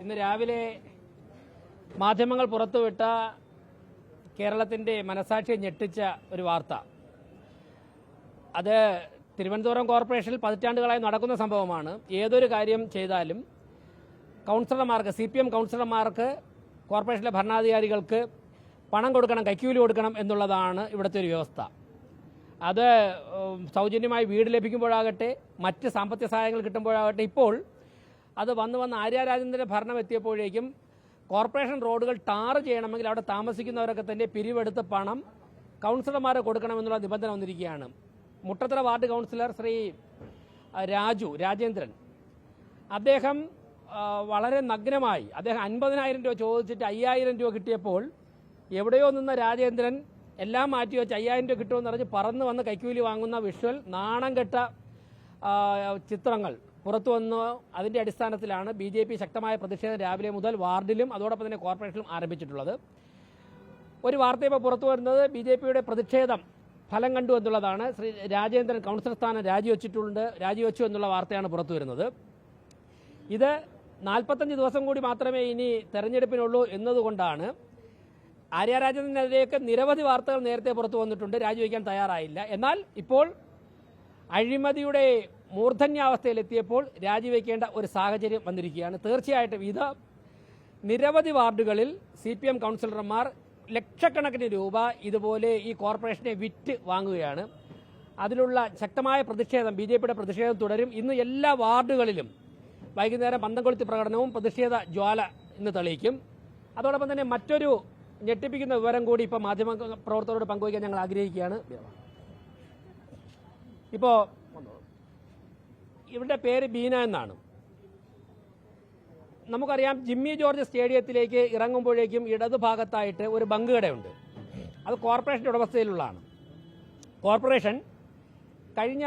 ഇന്ന് രാവിലെ മാധ്യമങ്ങൾ പുറത്തുവിട്ട കേരളത്തിന്റെ മനസാക്ഷിയെ ഞെട്ടിച്ച ഒരു വാർത്ത. അത് തിരുവനന്തപുരം കോർപ്പറേഷനിൽ പതിറ്റാണ്ടുകളായി നടക്കുന്ന സംഭവമാണ്. ഏതൊരു കാര്യം ചെയ്താലും കൗൺസിലർമാർക്ക് സി പി എം കൗൺസിലർമാർക്ക് കോർപ്പറേഷനിലെ ഭരണാധികാരികൾക്ക് പണം കൊടുക്കണം കൈക്കൂലി കൊടുക്കണം എന്നുള്ളതാണ് ഇവിടുത്തെ ഒരു വ്യവസ്ഥ. അത് സൗജന്യമായി വീട് ലഭിക്കുമ്പോഴാകട്ടെ മറ്റ് സാമ്പത്തിക സഹായങ്ങൾ കിട്ടുമ്പോഴാകട്ടെ ഇപ്പോൾ അത് വന്ന് വന്ന് ആര്യ രാജേന്ദ്രന്റെ ഭരണം എത്തിയപ്പോഴേക്കും കോർപ്പറേഷൻ റോഡുകൾ ടാർ ചെയ്യണമെങ്കിൽ അവിടെ താമസിക്കുന്നവരൊക്കെ തന്നെ പിരിവെടുത്ത് പണം കൗൺസിലർമാരെ കൊടുക്കണമെന്നുള്ള നിബന്ധന വന്നിരിക്കുകയാണ്. Muttathara ward councillor Shri Raju Rajendran. അദ്ദേഹം വളരെ നഗ്നമായി അദ്ദേഹം അൻപതിനായിരം രൂപ ചോദിച്ചിട്ട് അയ്യായിരം രൂപ കിട്ടിയപ്പോൾ എവിടെയോ നിന്ന രാജേന്ദ്രൻ എല്ലാം മാറ്റി വെച്ച് അയ്യായിരം രൂപ കിട്ടുമെന്ന് പറഞ്ഞ് പറന്ന് വന്ന് കൈക്കൂലി വാങ്ങുന്ന വിഷ്വൽ നാണം കെട്ട ചിത്രങ്ങൾ. പുറത്തു വന്നു അതിന്റെ അടിസ്ഥാനത്തിലാണ് ബി ജെ പി ശക്തമായ പ്രതിഷേധം രാവിലെ മുതൽ വാർഡിലും അതോടൊപ്പം തന്നെ കോർപ്പറേഷനിലും ആരംഭിച്ചിട്ടുള്ളത്. ഒരു വാർത്ത ഇപ്പോൾ പുറത്തു വരുന്നത് ബി ജെ പിയുടെ പ്രതിഷേധം ഫലം കണ്ടു എന്നുള്ളതാണ്. ശ്രീ രാജേന്ദ്രൻ കൗൺസിലർ സ്ഥാനം രാജിവെച്ചിട്ടുണ്ട് രാജിവെച്ചു എന്നുള്ള വാർത്തയാണ് പുറത്തു വരുന്നത്. ഇത് നാൽപ്പത്തഞ്ച് ദിവസം കൂടി മാത്രമേ ഇനി തെരഞ്ഞെടുപ്പിനുള്ളൂ എന്നതുകൊണ്ടാണ് ആര്യ രാജേന്ദ്രനെതിരെയൊക്കെ നിരവധി വാർത്തകൾ നേരത്തെ പുറത്തു വന്നിട്ടുണ്ട് രാജിവെക്കാൻ തയ്യാറായില്ല. എന്നാൽ ഇപ്പോൾ അഴിമതിയുടെ മൂർധന്യാവസ്ഥയിലെത്തിയപ്പോൾ രാജിവെക്കേണ്ട ഒരു സാഹചര്യം വന്നിരിക്കുകയാണ്. തീർച്ചയായിട്ടും ഇത് നിരവധി വാർഡുകളിൽ സി പി എം കൗൺസിലർമാർ ലക്ഷക്കണക്കിന് രൂപ ഇതുപോലെ ഈ കോർപ്പറേഷനെ വിറ്റ് വാങ്ങുകയാണ്. അതിലുള്ള ശക്തമായ പ്രതിഷേധം ബി ജെ പിയുടെ പ്രതിഷേധം തുടരും. ഇന്ന് എല്ലാ വാർഡുകളിലും വൈകുന്നേരം പന്തംകൊളുത്തി പ്രകടനവും പ്രതിഷേധ ജ്വാല ഇന്ന് തെളിയിക്കും. അതോടൊപ്പം തന്നെ മറ്റൊരു ഞെട്ടിപ്പിക്കുന്ന വിവരം കൂടി ഇപ്പോൾ മാധ്യമ പ്രവർത്തകരോട് പങ്കുവയ്ക്കാൻ ഞങ്ങൾ ആഗ്രഹിക്കുകയാണ്. ഇപ്പോൾ ഇവരുടെ പേര് ബീന എന്നാണ്. നമുക്കറിയാം ജിമ്മി ജോർജ് സ്റ്റേഡിയത്തിലേക്ക് ഇറങ്ങുമ്പോഴേക്കും ഇടതുഭാഗത്തായിട്ട് ഒരു ബങ്ക് കടയുണ്ട്. അത് കോർപ്പറേഷന്റെ ഉടമസ്ഥയിലുള്ളതാണ് കോർപ്പറേഷൻ കഴിഞ്ഞ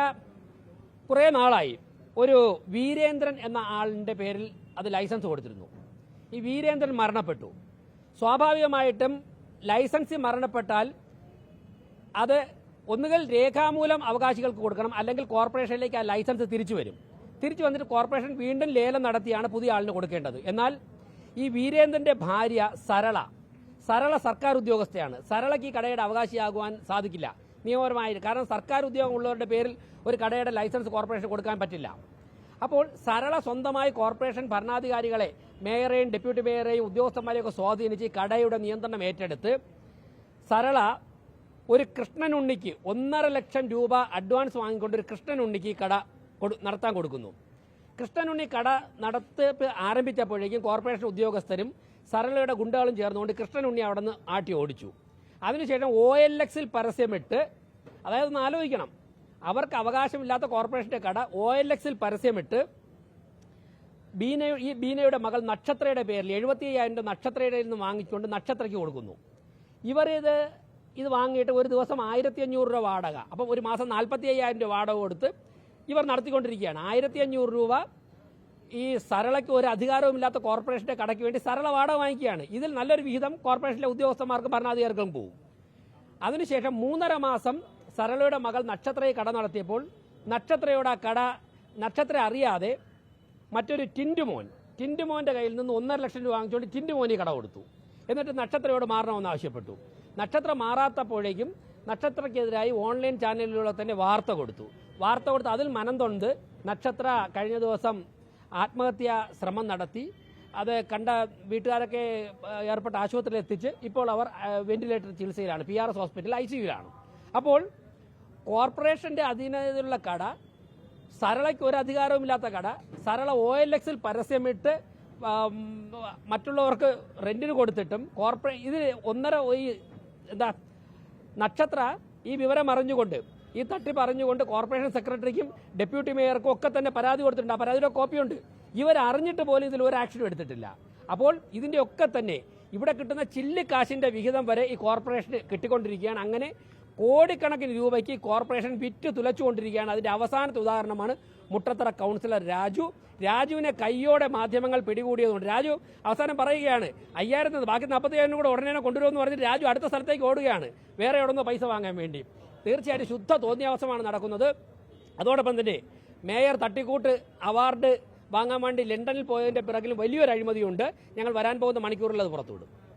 കുറേ നാളായി ഒരു വീരേന്ദ്രൻ എന്ന ആളിന്റെ പേരിൽ അത് ലൈസൻസ് കൊടുത്തിരുന്നു. ഈ വീരേന്ദ്രൻ മരണപ്പെട്ടു. സ്വാഭാവികമായിട്ടും ലൈസൻസ് മരണപ്പെട്ടാൽ അത് ഒന്നുകിൽ രേഖാമൂലം അവകാശികൾക്ക് കൊടുക്കണം അല്ലെങ്കിൽ കോർപ്പറേഷനിലേക്ക് ആ ലൈസൻസ് തിരിച്ചു വരും. തിരിച്ചു വന്നിട്ട് കോർപ്പറേഷൻ വീണ്ടും ലേലം നടത്തിയാണ് പുതിയ ആളിന് കൊടുക്കേണ്ടത്. എന്നാൽ ഈ വീരേന്ദ്രന്റെ ഭാര്യ സരള സരള സർക്കാർ ഉദ്യോഗസ്ഥയാണ്. സരളയ്ക്ക് ഈ കടയുടെ അവകാശിയാകുവാൻ സാധിക്കില്ല. നിയമപരമായി കാരണം സർക്കാർ ഉദ്യോഗമുള്ളവരുടെ പേരിൽ ഒരു കടയുടെ ലൈസൻസ് കോർപ്പറേഷൻ കൊടുക്കാൻ പറ്റില്ല. അപ്പോൾ സരള സ്വന്തമായി കോർപ്പറേഷൻ ഭരണാധികാരികളെ മേയറേയും ഡെപ്യൂട്ടി മേയറേയും ഉദ്യോഗസ്ഥന്മാരെയൊക്കെ സ്വാധീനിച്ച് കടയുടെ നിയന്ത്രണം ഏറ്റെടുത്ത് സരള ഒരു കൃഷ്ണൻ ഉണ്ണിക്ക് ഒന്നര ലക്ഷം രൂപ അഡ്വാൻസ് വാങ്ങിക്കൊണ്ട് ഒരു കൃഷ്ണൻ ഉണ്ണിക്ക് കട നടത്താൻ കൊടുക്കുന്നു. കൃഷ്ണനുണ്ണി കട നടത്തിപ്പ് ആരംഭിച്ചപ്പോഴേക്കും കോർപ്പറേഷൻ ഉദ്യോഗസ്ഥരും സരളയുടെ ഗുണ്ടകളും ചേർന്നുകൊണ്ട് കൃഷ്ണനുണ്ണി അവിടെ നിന്ന് ആട്ടി ഓടിച്ചു. അതിനുശേഷം ഒ എൽ എക്സിൽ പരസ്യമിട്ട് അതായത് ഒന്ന് ആലോചിക്കണം. അവർക്ക് അവകാശമില്ലാത്ത കോർപ്പറേഷന്റെ കട ഒ എൽ എക്സിൽ പരസ്യമിട്ട് ബീന ഈ ബീനയുടെ മകൾ നക്ഷത്രയുടെ പേരിൽ എഴുപത്തി അയ്യായിരം നക്ഷത്രയുടെ നിന്ന് വാങ്ങിച്ചുകൊണ്ട് നക്ഷത്രയ്ക്ക് കൊടുക്കുന്നു. ഇവർ ഇത് ഇത് വാങ്ങിയിട്ട് ഒരു ദിവസം ആയിരത്തി അഞ്ഞൂറ് രൂപ വാടക. അപ്പം ഒരു മാസം നാൽപ്പത്തി അയ്യായിരം രൂപ വാടക കൊടുത്ത് ഇവർ നടത്തിക്കൊണ്ടിരിക്കുകയാണ്. ആയിരത്തി അഞ്ഞൂറ് രൂപ ഈ സരളയ്ക്ക് ഒരു അധികാരവുമില്ലാത്ത കോർപ്പറേഷന്റെ കടയ്ക്ക് വേണ്ടി സരള വാടക വാങ്ങിക്കുകയാണ്. ഇതിൽ നല്ലൊരു വിഹിതം കോർപ്പറേഷനിലെ ഉദ്യോഗസ്ഥന്മാർക്കും ഭരണാധികാരികൾക്കും പോകും അതിനുശേഷം മൂന്നര മാസം സരളയുടെ മകൾ നക്ഷത്രയെ കട നടത്തിയപ്പോൾ നക്ഷത്രയുടെ ആ കട നക്ഷത്ര അറിയാതെ മറ്റൊരു ടിൻഡുമോൻ ടിൻഡുമോന്റെ കയ്യിൽ നിന്ന് ഒന്നര ലക്ഷം രൂപ വാങ്ങിച്ചുകൊണ്ട് ടിൻഡുമോനി കട കൊടുത്തു. എന്നിട്ട് നക്ഷത്രയോട് മാറണമെന്ന് ആവശ്യപ്പെട്ടു. നക്ഷത്ര മാറാത്തപ്പോഴേക്കും നക്ഷത്രക്കെതിരായി ഓൺലൈൻ ചാനലിലൂടെ തന്നെ വാർത്ത കൊടുത്തു. വാർത്ത കൊടുത്ത് അതിൽ മനം തൊണ്ട് നക്ഷത്ര കഴിഞ്ഞ ദിവസം ആത്മഹത്യാ ശ്രമം നടത്തി. അത് കണ്ട വീട്ടുകാരൊക്കെ ഏർപ്പെട്ട ആശുപത്രിയിൽ എത്തിച്ച് ഇപ്പോൾ അവർ വെന്റിലേറ്റർ ചികിത്സയിലാണ്. P R S hospital I സിയുലാണ് അപ്പോൾ കോർപ്പറേഷന്റെ അധീനതയിലുള്ള കട സരളയ്ക്ക് ഒരു അധികാരവുമില്ലാത്ത കട സരള ഒ എൽ എക്സിൽ പരസ്യമിട്ട് മറ്റുള്ളവർക്ക് റെന്റിന് കൊടുത്തിട്ടും കോർപ്പറേ ഇത് ഒന്നര ഈ എന്താ നക്ഷത്ര ഈ വിവരം അറിഞ്ഞുകൊണ്ട് ഈ തട്ടിപ്പ് അറിഞ്ഞുകൊണ്ട് കോർപ്പറേഷൻ സെക്രട്ടറിക്കും ഡെപ്യൂട്ടി മേയർക്കും ഒക്കെ തന്നെ പരാതി കൊടുത്തിട്ടുണ്ട്. ആ പരാതിയുടെ കോപ്പിയുണ്ട്. ഇവർ അറിഞ്ഞിട്ട് പോലും ഇതിൽ ഒരു ആക്ഷനും എടുത്തിട്ടില്ല. അപ്പോൾ ഇതിന്റെ ഒക്കെ തന്നെ ഇവിടെ കിട്ടുന്ന ചില്ലിക്കാശിന്റെ വിഹിതം വരെ ഈ കോർപ്പറേഷന് കിട്ടിക്കൊണ്ടിരിക്കുകയാണ്. അങ്ങനെ കോടിക്കണക്കിന് രൂപയ്ക്ക് കോർപ്പറേഷൻ വിറ്റ് തുലച്ചുകൊണ്ടിരിക്കുകയാണ്. അതിന്റെ അവസാനത്തെ ഉദാഹരണമാണ് മുട്ടത്തറ കൗൺസിലർ രാജു. രാജുവിനെ കയ്യോടെ മാധ്യമങ്ങൾ പിടികൂടിയതുകൊണ്ട് രാജു അവസാനം പറയുകയാണ് അയ്യായിരത്തി ബാക്കി നാൽപ്പത്തി കൂടെ ഉടനെ കൊണ്ടുവരുമെന്ന് പറഞ്ഞിട്ട് രാജു അടുത്ത സ്ഥലത്തേക്ക് ഓടുകയാണ്. വേറെ എവിടുന്നോ പൈസ വാങ്ങാൻ വേണ്ടി. തീർച്ചയായിട്ടും ശുദ്ധ തോന്നിയാവസമാണ് നടക്കുന്നത്. അതോടൊപ്പം തന്നെ മേയർ തട്ടിക്കൂട്ട് അവാർഡ് വാങ്ങാൻ വേണ്ടി ലണ്ടനിൽ പോയതിന്റെ പിറകിലും വലിയൊരു അഴിമതിയുണ്ട്. ഞങ്ങൾ വരാൻ പോകുന്ന മണിക്കൂറിൽ അത് പുറത്തുവിടും.